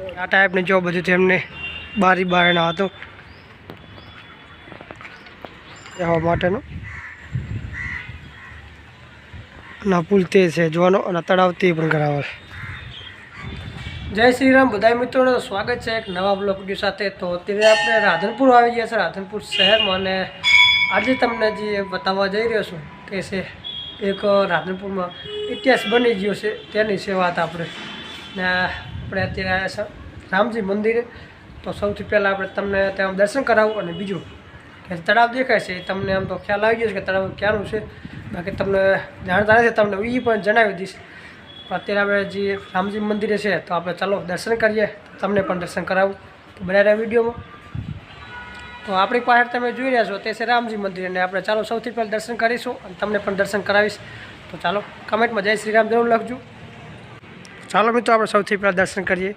આ ટાઈપની જો બધું તેમને બારી બારણા હતું. રહેવા માટેનું. ના પુલ તે છે, જોવાનો અને તળાવ તે પણ કરાવે જય શ્રી રામ બધા મિત્રોનું સ્વાગત છે એક નવા બ્લોક સાથે. તો અત્યારે આપણે રાધનપુર આવી ગયા છે, રાધનપુર શહેરમાં. અને આજે તમને જે બતાવવા જઈ રહ્યો છું તે છે એક રાધનપુરમાં ઇતિહાસ બની ગયો છે, તેની છે વાત આપણે. ને આપણે અત્યારે આવ્યા છે રામજી મંદિરે. તો સૌથી પહેલાં આપણે તમને ત્યાં દર્શન કરાવું અને બીજું કે તળાવ દેખાય છે તમને આમ તો ખ્યાલ આવી ગયો છે કે તળાવ ક્યાંનું છે. બાકી તમને જાણતા નથી તમને એ પણ જણાવી દઈશ. અત્યારે આપણે જે રામજી મંદિરે છે તો આપણે ચાલો દર્શન કરીએ. તમને પણ દર્શન કરાવું. તો બનાવ્યા વિડીયોમાં. તો આપણી પાસે તમે જોઈ રહ્યા છો તે છે રામજી મંદિર અને આપણે ચાલો સૌથી પહેલાં દર્શન કરીશું અને તમને પણ દર્શન કરાવીશ. તો ચાલો કમેન્ટમાં જય શ્રી રામ જરૂર લખજો. ચાલો મિત્રો આપણે સૌથી પહેલાં દર્શન કરીએ.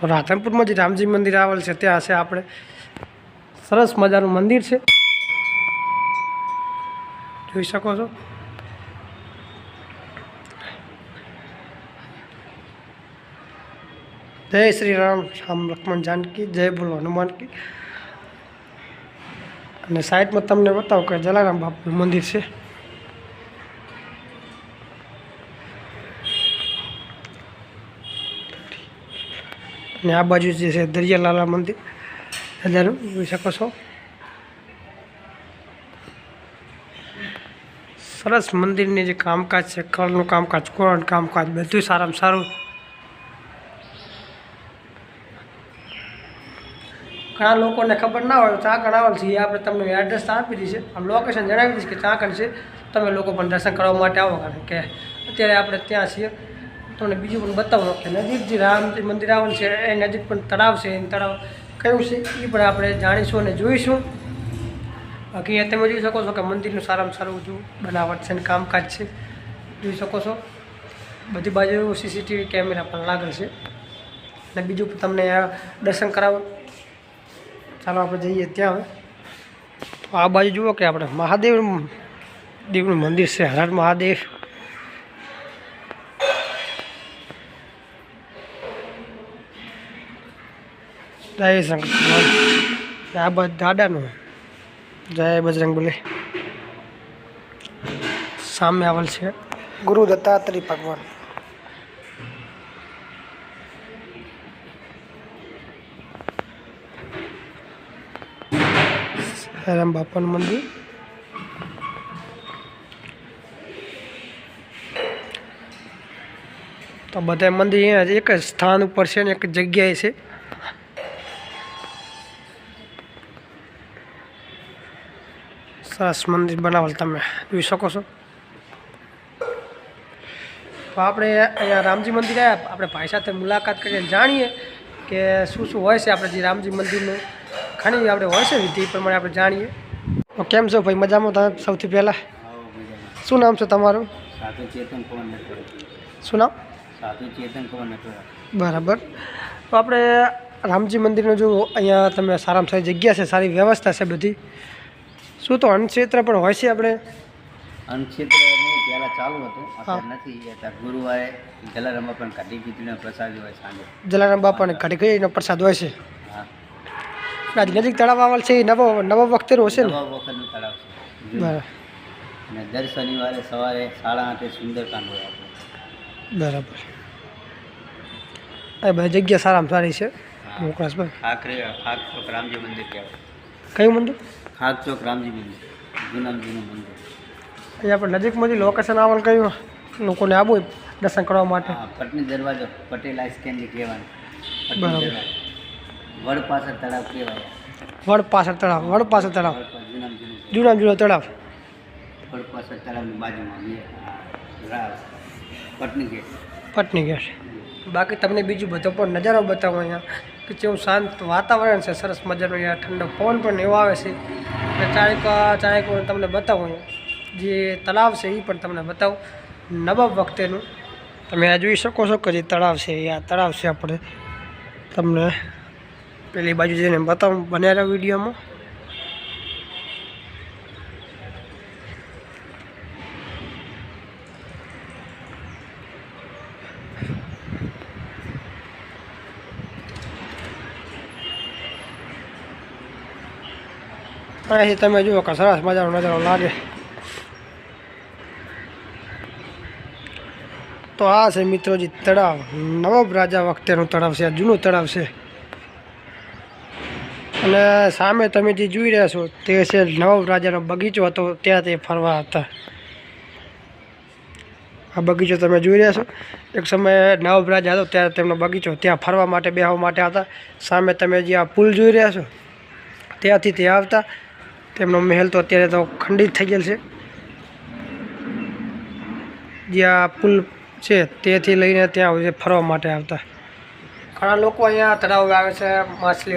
તો રાધનપુરમાં જે રામજી મંદિર આવેલ છે, ત્યાં છે આપણે. સરસ મજાનું મંદિર છે. જોઈ શકો છો. જય શ્રી રામ રામ લક્ષ્મણ જાનકી, જય બોલો હનુમાન કી. અને સાઈડમાં તમને બતાવું કે જલારામ બાપુનું મંદિર છે. અને આ બાજુ જે છે દરિયાલાલા મંદિર. હજારું જોઈ શકો છો. સરસ મંદિરની જે કામકાજ છે, કળનું કામકાજ કોરણ કામકાજ બધું સારામાં સારું. ઘણા લોકોને ખબર ના હોય ચાકણ આવેલ છે. એ આપણે તમને એડ્રેસ આપી દઈશે લોકેશન જણાવી દઈશ કે ચાકણ છે. તમે લોકો પણ દર્શન કરવા માટે આવો કારણ કે અત્યારે આપણે ત્યાં છીએ. તમને બીજું પણ બતાવો કે નજીક જે રામજી મંદિર આવેલું છે, એ નજીક પણ તળાવ છે એ તળાવ કયું છે એ પણ આપણે જાણીશું અને જોઈશું. બાકી તમે જોઈ શકો છો કે મંદિરનું સારામાં સારું જો બનાવટ છે અને કામકાજ છે. જોઈ શકો છો. બધી બાજુ સીસીટીવી કેમેરા પણ લાગેલ છે. અને બીજું તમને દર્શન કરાવો. ચાલો આપણે જઈએ ત્યાં. હવે આ બાજુ જુઓ કે આપણે મહાદેવ દેવનું મંદિર છે હર મહાદેવ. જય શંકર આ દાદાનું. જય બજરંગ બોલે. સામે આવેલ છે ગુરુ દત્તાત્રી ભગવાન. રામ બાપાનું મંદિર. તો બધા મંદિર એક જ સ્થાન ઉપર છે ને એક જગ્યાએ છે. સરસ મંદિર બનાવેલ તમે, જોઈ શકો છો. તો આપણે અહીંયા રામજી મંદિર આવ્યા, આપણે ભાઈ સાથે મુલાકાત કરીને જાણીએ કે શું શું હોય છે આપણે જે રામજી મંદિરનું. ઘણી આપણે હોય છે વિધિ પ્રમાણે આપણે જાણીએ. તો કેમ છો ભાઈ, મજામાં તમે સૌથી પહેલાં? શું નામ છે તમારું? શું નામ? બરાબર. તો આપણે રામજી મંદિરનું જો અહીંયા તમે સારામાં સારી જગ્યા છે, સારી વ્યવસ્થા છે બધી શું તો અન્નક્ષેત્ર પણ હોય છે આપણે? અન્નક્ષેત્ર પહેલાં ચાલુ હતું. અત્યારે નથી. અત્યારે ગુરુવારે જલારામમાં પણ કાઢી ખીચડીનો પ્રસાદ હોય સાંજે. જલારામ બાપાને ઘડી ઘડીનો પ્રસાદ હોય છે? આજ નજીક તળાવ આવેલ છે એ નવો નવો વખતે હશે ને? નવા વખતનું તળાવ છે. બરાબર. અને દર શનિવારે સવારે સાડા આઠે સુંદરકાંડ હોય આપણે. બરાબર. આ બધી જગ્યા સારામાં સારી છે. મોકળાસભાઈ ખાખરે ખાક રામજી મંદિર કહેવાય. કયું મંદિર? ખાક ચોક રામજી મંદિર જૂનામ જૂનું મંદિર. અહીંયા આપણે નજીકમાંથી લોકેશન આવેલ કયું લોકોને આવવું દર્શન કરવા માટે. પટની દરવાજો પટેલ આઈસ કેન્ડી કહેવાનું બરાબર. વડ પાછળ તળાવ કહેવાય. વડ પાછળ તળાવ વડ પાછળ તળાવ. જૂનામ જૂનો તળાવ. વડ પાછળ તળાવની બાજુમાં પટની ગેટ. પટની ગેટ. બાકી તમને બીજું બધો પણ નજારો બતાવો અહીંયા. કે જેવું શાંત વાતાવરણ છે, સરસ મજાનું અહીંયા ઠંડો પવન પણ એવો આવે છે. એટલે ચારેક ચારેક તમને બતાવું જે તળાવ છે એ પણ તમને બતાવું. નવાબ વખતેનું. તમે આ જોઈ શકો છો કે જે તળાવ છે એ આ તળાવ છે આપણે. તમને પેલી બાજુ જઈને બતાવું, બન્યા વિડીયોમાં. અહીંથી તમે જુઓ કે સરસ મજાનો નજારો લાગે તો આ છે મિત્રોજી તળાવ. નવાબ રાજા વખતેનું તળાવ છે, આ જૂનું તળાવ છે. અને સામે તમે જે જોઈ રહ્યા છો, તે છે નવાબ રાજાનો બગીચો હતો, ત્યાં તે ફરવા હતા. આ બગીચો તમે જોઈ રહ્યા છો. એક સમયે નવાબ રાજા હતો, ત્યારે તેમનો બગીચો ત્યાં ફરવા માટે, બેહવા માટે હતા સામે તમે જે આ પુલ જોઈ રહ્યા છો, ત્યાંથી તે આવતા. તેમનો મહેલ તો અત્યારે તો ખંડિત થઈ ગયેલ છે. જે આ પુલ છે તેથી લઈને ત્યાં સુધી ફરવા માટે આવતા. ઘણા લોકો અહીંયા તળાવ આવે છે માછલી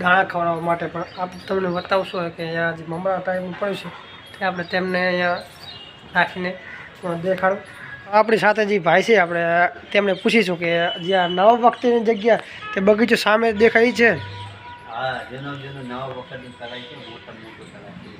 દાણા ખવડાવવા માટે પણ આપ તમને બતાવશો કે અહીંયા જે મમરા ટાઈમ પડ્યું છે તે આપણે તેમને અહીંયા રાખીને અ, દેખાડું. આપણી સાથે જે ભાઈ છે આપણે તેમને પૂછીશું કે જ્યાં નવા વખતેની જગ્યા તે બગીચો સામે દેખાય છે. હા જૂનો જૂનો નવા વખતનું કરાય છે મોટા મોટું કરાય છે.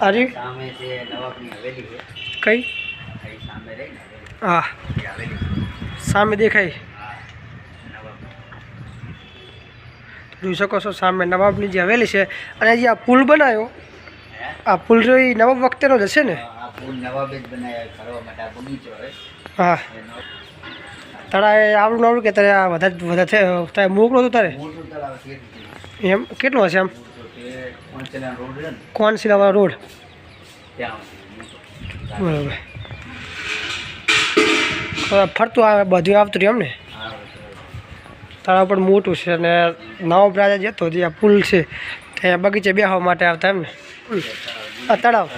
અરે. સામે છે નવાબની હવેલી છે કઈ? સામે રહી હા. સામે દેખાય. નવાબ. જોઈ શકો છો સામે નવાબની જે હવેલી છે અને જે આ પુલ બનાવ્યો આ પુલ જો એ નવાબ વખતેનો જ હશે ને? હા તારા આવડું આવડું કે તારે આ વધારે વધારે મોકલો હતું તારે. એમ કેટલું હશે આમ? મોટું રોડ. બરાબર. ફરતું આવે બધું આવતું રહ્યું એમ ને? હા, બરાબર. તારા પણ મોટું છે અને નવો બ્રાજા જતો જે આ પુલ છે. ત્યાં બગીચે બેહવા માટે આવતા એમને. આ તળાવ.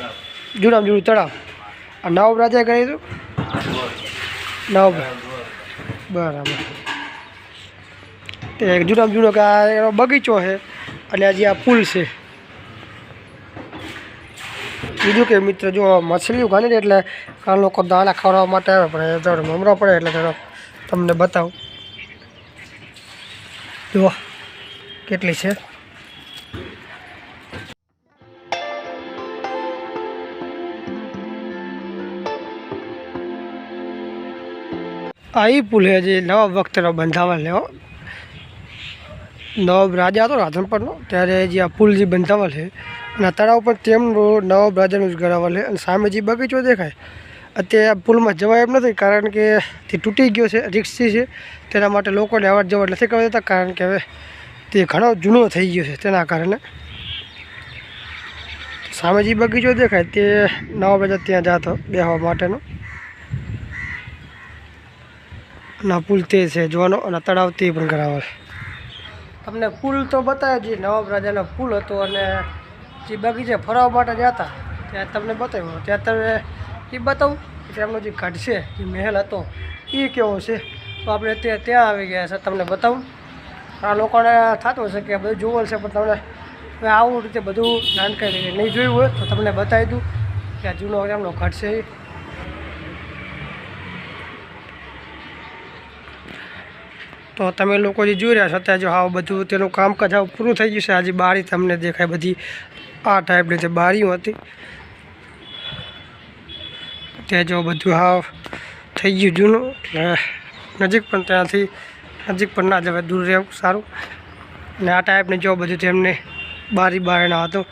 જૂનામ જૂનું તળાવ. આ નવો રાજાએ કરી હતું નવો બરાબર. તે જૂનામાં જૂનો કે આ એનો બગીચો છે. અને આજે આ પુલ છે. બીજું કે મિત્ર, જો મછલીઓ ઘણી એટલે ઘણા લોકો દાણા ખવડાવવા માટે આવે, પણ થોડો મમરો પડે એટલે થોડો તમને બતાવું. જુઓ કેટલી છે? આ એ પુલ છે જે નવા વખતનો બંધાવા હો. નવાબ રાજા હતો રાધનપુરનો, ત્યારે જે આ પુલ જે બંધાવેલ છે, અને તળાવ પર તેમનું નવાબ રાજાનું જ ગણાવેલ છે, અને સામે જે બગીચો દેખાય, અત્યારે આ પુલમાં જવાય એમ નથી, કારણ કે તે તૂટી ગયો છે, રિક્ષી છે, તેના માટે લોકોને અવર જવર નથી કરવા દેતા, કારણ કે હવે તે ઘણો જૂનો થઈ ગયો છે, તેના કારણે. સામે જે બગીચો દેખાય, તે નવાબ રાજા ત્યાં જતો બેસવા માટેનો. ના પુલ તે છે, જોવાનો, અને તળાવ તે પણ કરાવે તમને પુલ તો બતાવ્યો જે નવાબ રાજાનો પુલ હતો અને જે બગીચે ફરવા માટે જતા ત્યાં તમને બતાવ્યો ત્યાં તમે એ બતાવું કે એમનો જે ગઢ છે, જે મહેલ હતો એ કેવો છે? તો આપણે ત્યાં ત્યાં આવી ગયા છે. તમને બતાવું. આ લોકોને થતું હશે કે બધું જોવું છે પણ તમને હવે આવું રીતે બધું જાણકારી નહીં જોયું હોય તો તમને બતાવી દઉં કે આ જૂનો એમનો ગઢ છે એ તો તમે લોકો જે જોઈ રહ્યા છો, અત્યારે જો આવું બધું તેનું કામકાજ આવું પૂરું થઈ ગયું છે. આજે બારી તમને દેખાય બધી. આ ટાઈપની જે બારીઓ હતી. ત્યાં જો બધું હાવ થઈ ગયું જૂનું. નજીક પણ ત્યાંથી, નજીક પણ ના જવાય, દૂર રહેવું સારું. ને આ ટાઈપની જો બધું તેમને બારી બારણા હતું.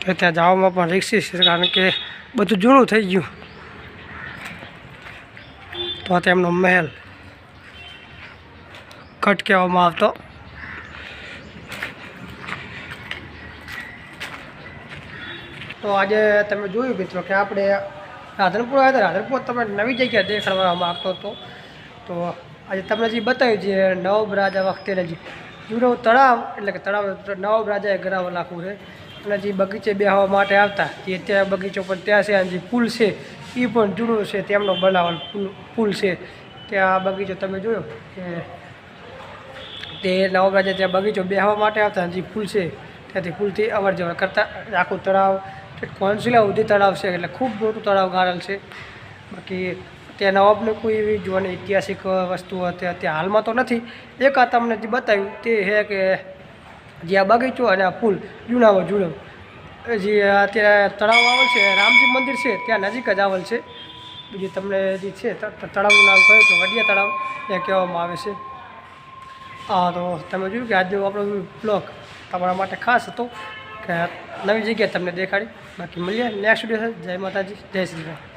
તો ત્યાં જવામાં પણ રિક્સી છે, કારણ કે બધું જૂનું થઈ ગયું. તો તેમનો મહેલ કટ કહેવામાં આવતો. તો આજે તમે જોયું મિત્રો કે આપણે રાધનપુર આવ્યા હતા. રાધનપુર તમે નવી જગ્યા દેખાડવા માગતો હતો. તો આજે તમને જે બતાવ્યું જે નવાબ રાજા વખતે જે જૂનો તળાવ, એટલે કે તળાવ નવાબ રાજાએ ગરાવવા નાખવું છે. અને જે બગીચે બેહવા માટે આવતા જે ત્યાં બગીચો પણ ત્યાં છે અને જે પુલ છે એ પણ જૂનો છે, તેમનો બનાવેલ પુલ છે. ત્યાં બગીચો તમે જોયો કે તે નવાબ રાજા ત્યાં બગીચો બેહવા માટે આવતા જે પુલ છે, ત્યાંથી પુલથી અવર જવર કરતા આખું તળાવ કોન્સિલા સુધી તળાવ છે, એટલે ખૂબ મોટું તળાવ ગાળેલ છે. બાકી ત્યાં નવાબને કોઈ એવી જોવાની ઐતિહાસિક વસ્તુઓ અત્યારે ત્યાં હાલમાં તો નથી. એક આ તમને જે બતાવ્યું તે છે કે જે આ બગીચો અને આ પુલ જૂનામાં જૂનો જે અત્યારે તળાવ આવેલ છે, રામજી મંદિર છે, ત્યાં નજીક જ આવેલ છે. બીજું તમને જે છે તળાવનું નામ કહ્યું તો વડિયા તળાવ, એ કહેવામાં આવે છે. હા તો તમે જોયું કે આજનો આપણો બ્લોગ તમારા માટે ખાસ હતો કે નવી જગ્યાએ તમને દેખાડી. બાકી મળીએ નેક્સ્ટ વીડિયો જય માતાજી, જય શ્રી રામ.